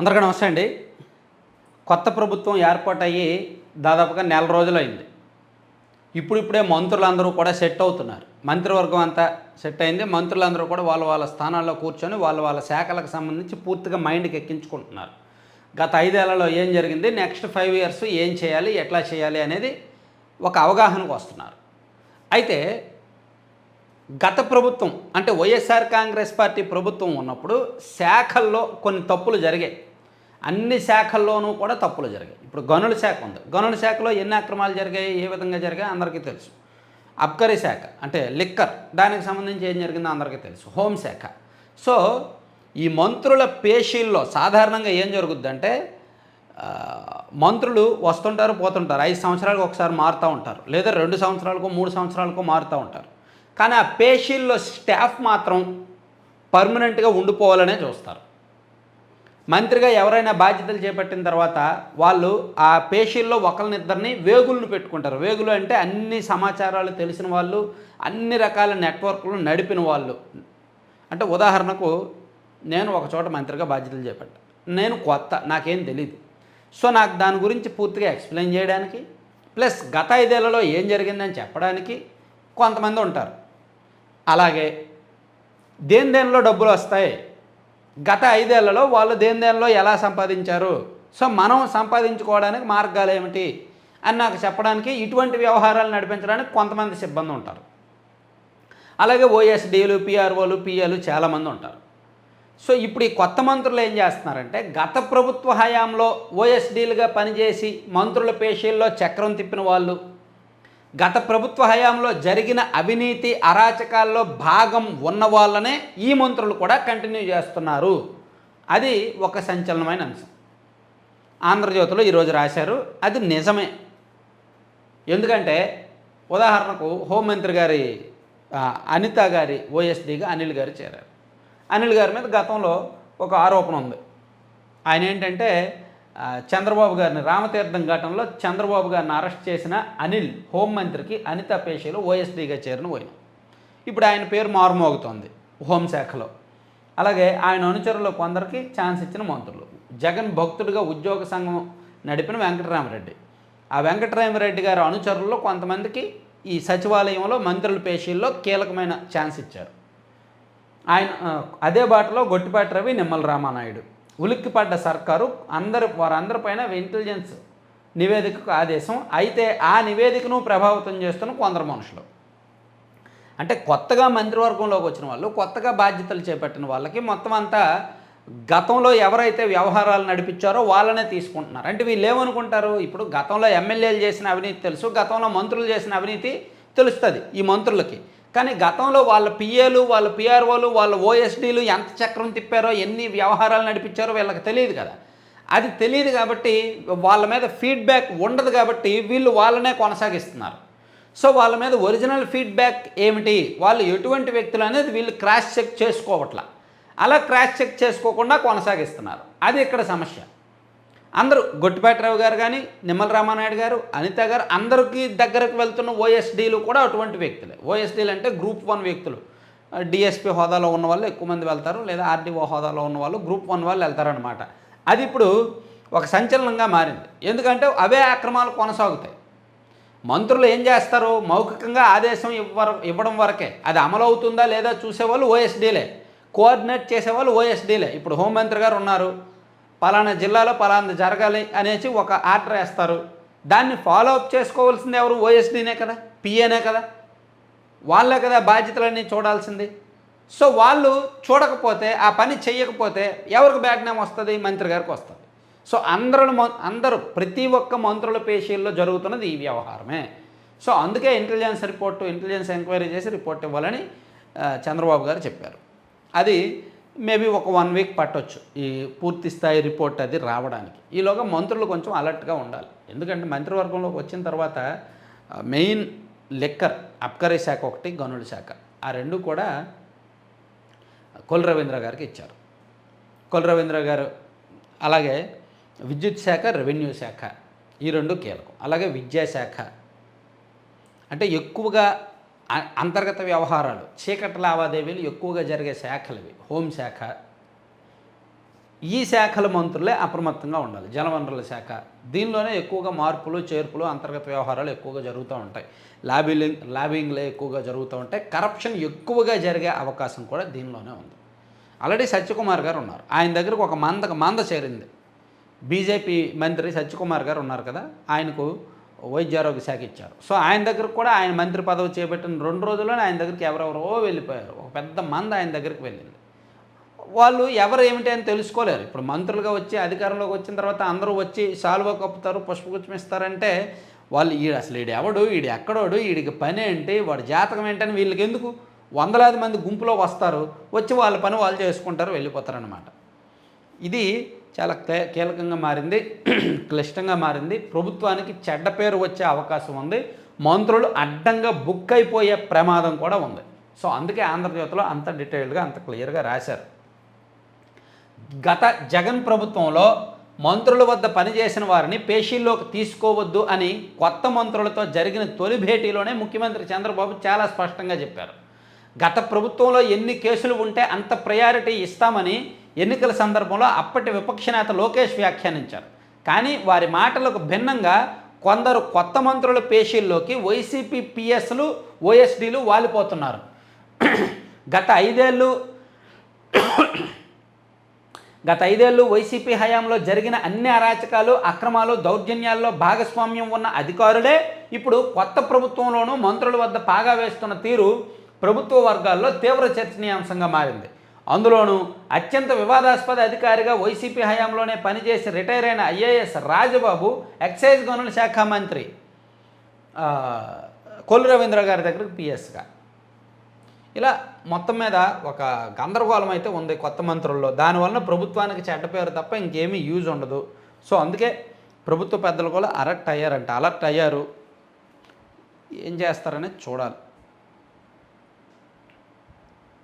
అందరికీ నమస్తే అండి. కొత్త ప్రభుత్వం ఏర్పాటయ్యి దాదాపుగా నెల రోజులైంది. ఇప్పుడిప్పుడే మంత్రులందరూ కూడా సెట్ అవుతున్నారు. మంత్రివర్గం అంతా సెట్ అయింది. మంత్రులందరూ కూడా వాళ్ళ వాళ్ళ స్థానాల్లో కూర్చొని వాళ్ళ వాళ్ళ శాఖలకు సంబంధించి పూర్తిగా మైండ్కి ఎక్కించుకుంటున్నారు. గత ఐదేళ్ళలో ఏం జరిగింది? నెక్స్ట్ ఫైవ్ ఇయర్స్ ఏం చేయాలి? ఎట్లా చేయాలి? అనేది ఒక అవగాహనకు వస్తున్నారు. అయితే గత ప్రభుత్వం అంటే వైఎస్ఆర్ కాంగ్రెస్ పార్టీ ప్రభుత్వం ఉన్నప్పుడు శాఖల్లో కొన్ని తప్పులు జరిగాయి. అన్ని శాఖల్లోనూ కూడా తప్పులు జరిగాయి. ఇప్పుడు గనుల శాఖ ఉంది. గనుల శాఖలో ఎన్ని అక్రమాలు జరిగాయి? ఏ విధంగా జరిగాయి? అందరికీ తెలుసు. అబ్కరీ శాఖ అంటే లిక్కర్ దానికి సంబంధించి ఏం జరిగిందో అందరికీ తెలుసు. హోంశాఖ సో ఈ మంత్రుల పేషీల్లో సాధారణంగా ఏం జరుగుద్దంటే మంత్రులు వస్తుంటారు పోతుంటారు. ఐదు సంవత్సరాలకు ఒకసారి మారుతూ ఉంటారు. లేదా రెండు సంవత్సరాలకు మూడు సంవత్సరాలకు మారుతూ ఉంటారు. కానీ ఆ పేషీల్లో స్టాఫ్ మాత్రం పర్మనెంట్గా ఉండిపోవాలనే చూస్తారు. మంత్రిగా ఎవరైనా బాధ్యతలు చేపట్టిన తర్వాత వాళ్ళు ఆ పేషీల్లో ఒకరినిద్దరిని వేగులను పెట్టుకుంటారు. వేగులు అంటే అన్ని సమాచారాలు తెలిసిన వాళ్ళు అన్ని రకాల నెట్వర్క్లు నడిపిన వాళ్ళు. అంటే ఉదాహరణకు నేను ఒక చోట మంత్రిగా బాధ్యతలు చేపట్టాను నేను కొత్త నాకేం తెలియదు సో నాకు దాని గురించి పూర్తిగా ఎక్స్ప్లెయిన్ చేయడానికి ప్లస్ గత ఐదేళ్ళలో ఏం జరిగిందని చెప్పడానికి కొంతమంది ఉంటారు. అలాగే దేని దేనిలో డబ్బులు వస్తాయి? గత ఐదేళ్ళలో వాళ్ళు దేని దేనిలో ఎలా సంపాదించారు? సో మనం సంపాదించుకోవడానికి మార్గాలు ఏమిటి? అని నాకు చెప్పడానికి ఇటువంటి వ్యవహారాలు నడిపించడానికి కొంతమంది సిబ్బంది ఉంటారు. అలాగే ఓఎస్డీలు పిఆర్ఓలు పిఏలు చాలామంది ఉంటారు. సో ఇప్పుడు ఈ కొత్త మంత్రులు ఏం చేస్తున్నారంటే గత ప్రభుత్వ హయాంలో ఓఎస్డీలుగా పనిచేసి మంత్రుల పేషీల్లో చక్రం తిప్పిన వాళ్ళు గత ప్రభుత్వ హయాంలో జరిగిన అవినీతి అరాచకాల్లో భాగం ఉన్న వాళ్ళనే ఈ మంత్రులు కూడా కంటిన్యూ చేస్తున్నారు. అది ఒక సంచలనమైన అంశం. ఆంధ్రజ్యోతిలో ఈరోజు రాశారు అది నిజమే. ఎందుకంటే ఉదాహరణకు హోంమంత్రి గారి అనిత గారి ఓఎస్డీగా అనిల్ గారు చేరారు. అనిల్ గారి మీద గతంలో ఒక ఆరోపణ ఉంది. ఆయన ఏంటంటే చంద్రబాబు గారిని రామతీర్థం ఘటనలో చంద్రబాబు గారిని అరెస్ట్ చేసిన అనిల్ హోంమంత్రికి అనిత పేషీలో ఓఎస్డీగా చేరిన పోయిన ఇప్పుడు ఆయన పేరు మారుమోగుతోంది హోంశాఖలో అలాగే ఆయన అనుచరులు కొందరికి ఛాన్స్ ఇచ్చిన మంత్రులు. జగన్ భక్తుడిగా ఉద్యోగ సంఘం నడిపిన వెంకటరామరెడ్డి. ఆ వెంకటరామరెడ్డి గారి అనుచరుల్లో కొంతమందికి ఈ సచివాలయంలో మంత్రుల పేషీల్లో కీలకమైన ఛాన్స్ ఇచ్చారు. ఆయన అదే బాటలో గొట్టిపాటి రవి నిమ్మల రామానాయుడు. ఉలిక్కిపడ్డ సర్కారు అందరు వారందరిపైన ఇంటెలిజెన్స్ నివేదికకు ఆదేశం. అయితే ఆ నివేదికను ప్రభావితం చేస్తున్న కొందరు మనుషులు. అంటే కొత్తగా మంత్రివర్గంలోకి వచ్చిన వాళ్ళు కొత్తగా బాధ్యతలు చేపట్టిన వాళ్ళకి మొత్తం అంతా గతంలో ఎవరైతే వ్యవహారాలు నడిపించారో వాళ్ళనే తీసుకుంటున్నారు. అంటే వీళ్ళు ఏమనుకుంటారు? ఇప్పుడు గతంలో ఎమ్మెల్యేలు చేసిన అవినీతి తెలుసు గతంలో మంత్రులు చేసిన అవినీతి తెలుస్తుంది ఈ మంత్రులకి. కానీ గతంలో వాళ్ళ పిఏలు వాళ్ళ పిఆర్ఓలు వాళ్ళ ఓఎస్డీలు ఎంత చక్రం తిప్పారో ఎన్ని వ్యవహారాలు నడిపించారో వీళ్ళకి తెలియదు కదా. అది తెలియదు కాబట్టి వాళ్ళ మీద ఫీడ్బ్యాక్ ఉండదు కాబట్టి వీళ్ళు వాళ్ళనే కొనసాగిస్తున్నారు. సో వాళ్ళ మీద ఒరిజినల్ ఫీడ్బ్యాక్ ఏమిటి? వాళ్ళు ఎటువంటి వ్యక్తులు అనేది వీళ్ళు క్రాష్ చెక్ చేసుకోవట్లా. అలా క్రాష్ చెక్ చేసుకోకుండా కొనసాగిస్తున్నారు. అది ఇక్కడ సమస్య. అందరూ గొట్టిపాటిరావు గారు కానీ నిమ్మల రామానాయుడు గారు అనిత గారు అందరికీ దగ్గరకు వెళ్తున్న ఓఎస్డీలు కూడా అటువంటి వ్యక్తులే. ఓఎస్డీలు అంటే గ్రూప్ వన్ వ్యక్తులు. డిఎస్పీ హోదాలో ఉన్న వాళ్ళు ఎక్కువ మంది వెళ్తారు లేదా ఆర్డీఓ హోదాలో ఉన్న వాళ్ళు గ్రూప్ వన్ వాళ్ళు వెళ్తారనమాట అది ఇప్పుడు ఒక సంచలనంగా మారింది. ఎందుకంటే అవే అక్రమాలు కొనసాగుతాయి. మంత్రులు ఏం చేస్తారు మౌఖికంగా ఆదేశం ఇవ్వ ఇవ్వడం వరకే. అది అమలు అవుతుందా లేదా చూసేవాళ్ళు ఓఎస్డీలే కోఆర్డినేట్ చేసేవాళ్ళు ఓఎస్డీలే ఇప్పుడు హోంమంత్రి గారు ఉన్నారు. పలానా జిల్లాలో పలానా జరగాలి అనేసి ఒక ఆర్డర్ వేస్తారు. దాన్ని ఫాలో అప్ చేసుకోవాల్సింది ఎవరు? ఓఎస్డీనే కదా? పిఏనే కదా? వాళ్ళే కదా బాధ్యతలన్నీ చూడాల్సింది. సో వాళ్ళు చూడకపోతే ఆ పని చేయకపోతే ఎవరికి బ్యాడ్ నేమ్ వస్తుంది? మంత్రి గారికి వస్తుంది. సో అందరూ అందరూ ప్రతి ఒక్క మంత్రుల పేషీల్లో జరుగుతున్నది ఈ వ్యవహారమే. సో అందుకే ఇంటెలిజెన్స్ రిపోర్టు ఇంటెలిజెన్స్ ఎంక్వైరీ చేసి రిపోర్ట్ ఇవ్వాలని చంద్రబాబు గారు చెప్పారు. అది మేబీ ఒక వన్ వీక్ పట్టొచ్చు ఈ పూర్తి స్థాయి రిపోర్ట్ అది రావడానికి. ఈలోగా మంత్రులు కొంచెం అలర్ట్గా ఉండాలి. ఎందుకంటే మంత్రివర్గంలోకి వచ్చిన తర్వాత మెయిన్ లెక్కర్ అప్కరే శాఖ ఒకటి గనుల శాఖ. ఆ రెండు కూడా కొల్ రవీంద్ర గారికి ఇచ్చారు. కొల్ రవీంద్ర గారు అలాగే విద్యుత్ శాఖ రెవెన్యూ శాఖ ఈ రెండు కీలకం. అలాగే విద్యాశాఖ అంటే ఎక్కువగా అంతర్గత వ్యవహారాలు చీకటి లావాదేవీలు ఎక్కువగా జరిగే శాఖలు హోంశాఖ ఈ శాఖల మంత్రులే అప్రమత్తంగా ఉండాలి. జలవనరుల శాఖ. దీనిలోనే ఎక్కువగా మార్పులు చేర్పులు అంతర్గత వ్యవహారాలు ఎక్కువగా జరుగుతూ ఉంటాయి. లాబింగ్ లాబింగ్లే ఎక్కువగా జరుగుతూ ఉంటాయి. కరప్షన్ ఎక్కువగా జరిగే అవకాశం కూడా దీనిలోనే ఉంది. ఆల్రెడీ సత్యకుమార్ గారు ఉన్నారు. ఆయన దగ్గరకు ఒక మంద మంద చేరింది. బీజేపీ మంత్రి సత్యకుమార్ గారు ఉన్నారు కదా. ఆయనకు వైద్యారోగ్య శాఖ ఇచ్చారు. సో ఆయన దగ్గరకు కూడా ఆయన మంత్రి పదవి చేపట్టిన రెండు రోజుల్లోనే ఆయన దగ్గరికి ఎవరెవరో వెళ్ళిపోయారు. ఒక పెద్ద మంద ఆయన దగ్గరికి వెళ్ళింది. వాళ్ళు ఎవరు ఏమిటి అని తెలుసుకోలేరు. ఇప్పుడు మంత్రులుగా వచ్చి అధికారంలోకి వచ్చిన తర్వాత అందరూ వచ్చి సాల్వా కప్పుతారు పుష్పగుచ్చం ఇస్తారంటే వాళ్ళు ఈడు అసలు ఈడు ఎవడు ఈడు ఎక్కడోడు ఈడికి పని ఏంటి వాడి జాతకం ఏంటని వీళ్ళకి ఎందుకు? వందలాది మంది గుంపులో వస్తారు వచ్చి వాళ్ళ పని వాళ్ళు చేసుకుంటారు వెళ్ళిపోతారనమాట ఇది చాలా కీలకంగా మారింది క్లిష్టంగా మారింది. ప్రభుత్వానికి చెడ్డ పేరు వచ్చే అవకాశం ఉంది. మంత్రులు అడ్డంగా బుక్ అయిపోయే ప్రమాదం కూడా ఉంది. సో అందుకే ఆంధ్రజ్యోతిలో అంత డీటెయిల్డ్గా అంత క్లియర్గా రాశారు. గత జగన్ ప్రభుత్వంలో మంత్రుల వద్ద పనిచేసిన వారిని పేషీల్లోకి తీసుకోవద్దు అని కొత్త మంత్రులతో జరిగిన తొలి భేటీలోనే ముఖ్యమంత్రి చంద్రబాబు చాలా స్పష్టంగా చెప్పారు. గత ప్రభుత్వంలో ఎన్ని కేసులు ఉంటే అంత ప్రయారిటీ ఇస్తామని ఎన్నికల సందర్భంలో అప్పటి విపక్ష నేత లోకేష్ వ్యాఖ్యానించారు. కానీ వారి మాటలకు భిన్నంగా కొందరు కొత్త మంత్రుల పేషీల్లోకి వైసీపీ పిఎస్లు ఓఎస్డీలు వాలిపోతున్నారు. గత ఐదేళ్ళు గత ఐదేళ్ళు వైసీపీ హయాంలో జరిగిన అన్ని అరాచకాలు అక్రమాలు దౌర్జన్యాల్లో భాగస్వామ్యం ఉన్న అధికారులే ఇప్పుడు కొత్త ప్రభుత్వంలోనూ మంత్రుల వద్ద పాగా వేస్తున్న తీరు ప్రభుత్వ వర్గాల్లో తీవ్ర చర్చనీయాంశంగా మారింది. అందులోనూ అత్యంత వివాదాస్పద అధికారిగా వైసీపీ హయాంలోనే పనిచేసి రిటైర్ అయిన ఐఏఎస్ రాజబాబు ఎక్సైజ్ గనుల శాఖ మంత్రి కొల్లు రవీంద్ర గారి దగ్గరకు పిఎస్గా. ఇలా మొత్తం మీద ఒక గందరగోళం అయితే ఉంది కొత్త మంత్రుల్లో. దానివల్ల ప్రభుత్వానికి చెడ్డ పేరు తప్ప ఇంకేమీ యూజ్ ఉండదు. సో అందుకే ప్రభుత్వ పెద్దలు కూడా అలర్ట్ అయ్యారంట. అలర్ట్ అయ్యారు. ఏం చేస్తారనేది చూడాలి.